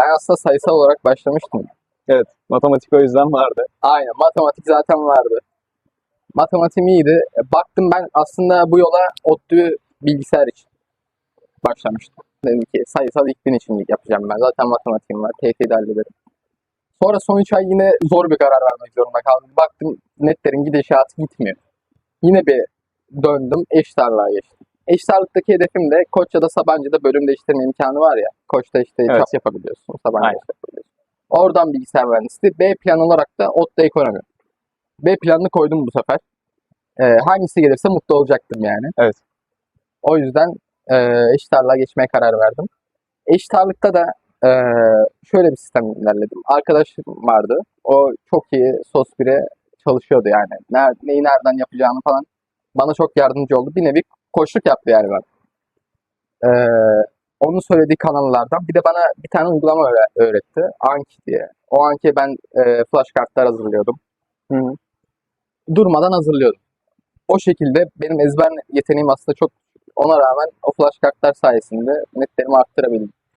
Ben aslında sayısal olarak başlamıştım. Evet. Matematik o yüzden vardı. Aynen. Matematik zaten vardı. Matematiğim iyiydi. E, Baktım ben aslında bu yola ODTÜ bilgisayar için başlamıştım. Dedim ki sayısal ilk bin için yapacağım ben. Zaten matematiğim var. De hallederim. Sonra son 3 ay yine zor bir karar vermek zorunda kaldım. Baktım netlerin gidişatı gitmiyor. Yine bir döndüm. Eşit ağırlığa geçtim. Eşit ağırlıktaki hedefim de Koç ya da Sabancı'da bölüm değiştirme imkanı var ya. Koç'ta işte Evet. çap yapabiliyorsun. Sabancı'da çap yapabiliyorsun. Oradan bilgisayar mühendisliği. B plan olarak da ODTÜ ekonomi. B planını koydum bu sefer. Ee, hangisi gelirse mutlu olacaktım yani. Evet. O yüzden e, eşit ağırlığa geçmeye karar verdim. Eşit ağırlıkta da e, şöyle bir sistem ilerledim. Arkadaşım vardı. O çok iyi sos bire çalışıyordu yani. Ner, neyi nereden yapacağını falan bana çok yardımcı oldu. Bir nevi koçluk yaptı yani bana. Ee, onun söylediği kanallardan bir de bana bir tane uygulama öğre- öğretti. Anki diye. O Anki'ye ben e, flash kartlar hazırlıyordum. Hı hı. Durmadan hazırlıyordum. O şekilde benim ezber yeteneğim aslında çok ona rağmen o flash kartlar sayesinde netlerimi arttırabildim.